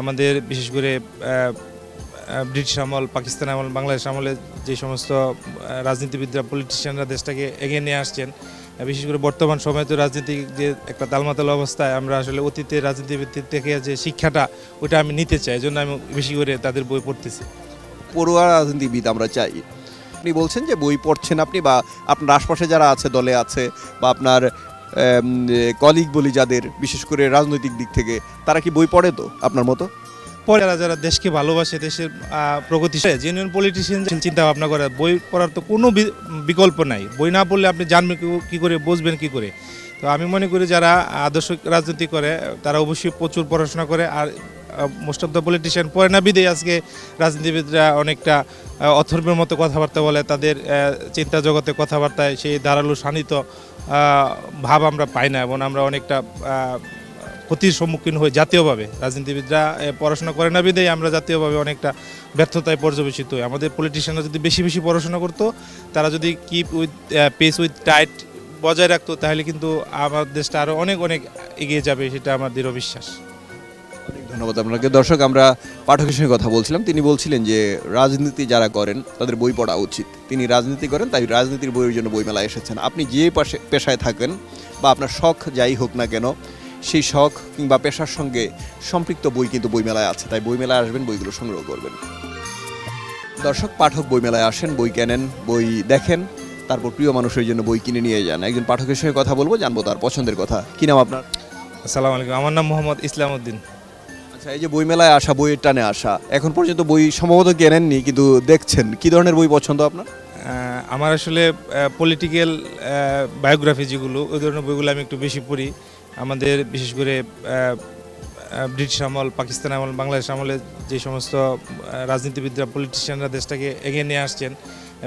আমাদের, বিশেষ করে ব্রিটিশ আমল, পাকিস্তান আমল, বাংলাদেশ আমলে যে সমস্ত রাজনীতিবিদরা পলিটিশিয়ানরা দেশটাকে এগিয়ে নিয়ে আসছেন বিশেষ করে বর্তমান সময়ে তো রাজনীতি যে একটা তালমাতাল অবস্থায় আমরা আসলে অতীতের রাজনীতিবিদ থেকে যে শিক্ষাটা, ওটা আমি নিতে চাই জন্য আমি বেশি করে তাদের বই পড়তেছি। পড়ুয়া রাজনীতিবিদ আমরা চাই। আপনি বলছেন যে বই পড়ছেন আপনি বা আপনার আশপাশে যারা আছে, দলে আছে, বা আপনার কলিগ বলি যাদের, বিশেষ করে রাজনৈতিক দিক থেকে, তারা কি বই পড়ে তো, আপনার মতো? পরে যারা যারা দেশকে ভালোবাসে, দেশের প্রগতি জেনুইন পলিটিশিয়ান চিন্তা ভাবনা করে, বই পড়ার তো কোনো বিকল্প নাই। বই না পড়লে আপনি জানবেন কি করে, বুঝবেন কি করে। তো আমি মনে করি যারা আদর্শ রাজনীতি করে, তারা অবশ্যই প্রচুর পড়াশোনা করে, আর মোস্ট অফ দ্য পলিটিশিয়ান পড়ে না বিদেই আজকে রাজনীতিবিদরা অনেকটা অথর্বের মতো কথাবার্তা বলে, তাদের চিন্তা জগতে কথাবার্তায় সেই ধারালো শানিত ভাব আমরা পাই না এবং আমরা অনেকটা ক্ষতির সম্মুখীন হই জাতীয়ভাবে। রাজনীতিবিদরা পড়াশোনা করে না বিদেই আমরা জাতীয়ভাবে অনেকটা ব্যর্থতায় পর্যবেসিত হই। আমাদের পলিটিশিয়ানরা যদি বেশি বেশি পড়াশোনা করতো, তারা যদি keep with pace with time বজায় রাখতো, তাহলে কিন্তু আমার দেশটা আরও অনেক অনেক এগিয়ে যাবে, সেটা আমার দৃঢ় বিশ্বাস। ধন্যবাদ আপনাকে। দর্শক, আমরা পাঠকের সঙ্গে কথা বলছিলাম। তিনি বলছিলেন যে, রাজনীতি যারা করেন, তাদের বই পড়া উচিত। তিনি রাজনীতি করেন, তাই রাজনীতির বইয়ের জন্য বইমেলা এসেছেন। আপনি যে পাশে, পেশায় থাকেন, বা আপনার শখ যাই হোক না কেন, সেই শখ কিংবা পেশার সঙ্গে সম্পৃক্ত বই কিন্তু বইমেলায় আছে। তাই বইমেলায় আসবেন, বইগুলো সংগ্রহ করবেন। দর্শক, পাঠক বইমেলায় আসেন, বই কেনেন, বই দেখেন, তারপর প্রিয় মানুষের জন্য বই কিনে নিয়ে যান। একজন পাঠকের সঙ্গে কথা বলব, জানব তার পছন্দের কথা। কি নাম আপনার? আসসালামু আলাইকুম, আমার নাম মোহাম্মদ ইসলাম উদ্দিন আচ্ছা এই যে বই মেলায় আসা, বইয়ের টানে আসা, এখন পর্যন্ত বই সম্ভবত কেনেননি, কিন্তু দেখছেন। কি ধরনের বই পছন্দ আপনার? আমার আসলে পলিটিক্যাল বায়োগ্রাফি যেগুলো, ওই ধরনের বইগুলো আমি একটু বেশি পড়ি। আমাদের, বিশেষ করে ব্রিটিশ আমল, পাকিস্তান আমল, বাংলাদেশ আমলে যে সমস্ত রাজনীতিবিদরা পলিটিশিয়ানরা দেশটাকে এগিয়ে নিয়ে আসছেন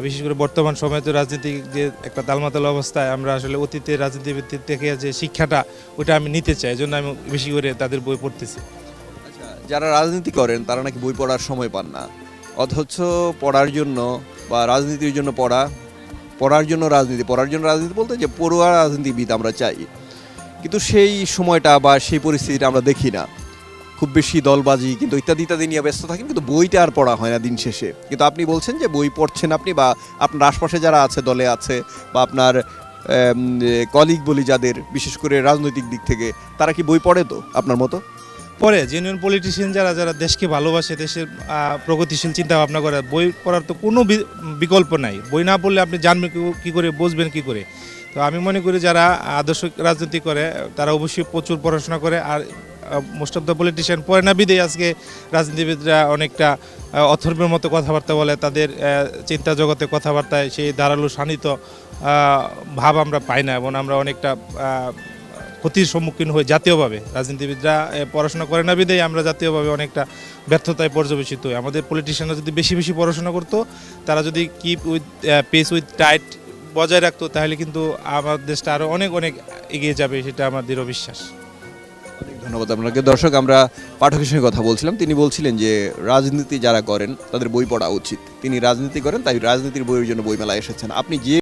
বিশেষ করে বর্তমান সময়ে তো রাজনীতি যে একটা তালমাতাল অবস্থায়, আমরা আসলে অতীতের রাজনীতিবিদ থেকে যে শিক্ষাটা, ওটা আমি নিতে চাই জন্য আমি বেশি করে তাদের বই পড়তেছি। যারা রাজনীতি করেন, তারা নাকি বই পড়ার সময় পান না। অথচ পড়ার জন্য বা রাজনীতির জন্য পড়া, পড়ার জন্য রাজনীতি, পড়ার জন্য রাজনীতি বলতে যে পড়ুয়া রাজনীতিবিদ আমরা চাই। কিন্তু সেই সময়টা বা সেই পরিস্থিতিটা আমরা দেখি না। খুব বেশি দলবাজি কিন্তু ইত্যাদি ইত্যাদি নিয়ে ব্যস্ত থাকেন, কিন্তু বইটা আর পড়া হয় না দিন শেষে। কিন্তু আপনি বলছেন যে বই পড়ছেন আপনি বা আপনার আশপাশে যারা আছে, দলে আছে বা আপনার কলিগ বলি যাদের, বিশেষ করে রাজনৈতিক দিক থেকে, তারা কি বই পড়ে তো আপনার মতো? পরে জেনুইন পলিটিশিয়ান যারা যারা দেশকে ভালোবাসে, দেশের প্রগতিশীল চিন্তা ভাবনা করে, বই পড়ার তো কোনো বিকল্প নাই। বই না পড়লে আপনি জানবেন কি- করে, বুঝবেন কি করে। তো আমি মনে করি যারা আদর্শ রাজনীতি করে, তারা অবশ্যই প্রচুর পড়াশোনা করে আর মোস্ট অফ দ্য পলিটিশিয়ান পড়ে না বিদেই আজকে রাজনীতিবিদরা অনেকটা অথর্বের মতো কথাবার্তা বলে, তাদের চিন্তা জগতে কথাবার্তায় সেই ধারালো শানিত ভাব আমরা পাই না এবং আমরা অনেকটা ক্ষতির সম্মুখীন হই জাতীয়ভাবে। রাজনীতিবিদরা পড়াশোনা করে না বিদেই আমরা জাতীয়ভাবে অনেকটা ব্যর্থতায় পর্যবেসিত হই। আমাদের পলিটিশিয়ানরা যদি বেশি বেশি পড়াশোনা করতো, তারা যদি keep with pace with time বজায় রাখতো, তাহলে কিন্তু আমার দেশটা আরও অনেক অনেক এগিয়ে যাবে, সেটা আমার দৃঢ় বিশ্বাস। ধন্যবাদ আপনাকে। দর্শক, আমরা পাঠকের সঙ্গে কথা বলছিলাম। তিনি বলছিলেন যে, রাজনীতি যারা করেন, তাদের বই পড়া উচিত। তিনি রাজনীতি করেন, তাই রাজনীতির বইয়ের জন্য বইমেলা এসেছেন। আপনি যে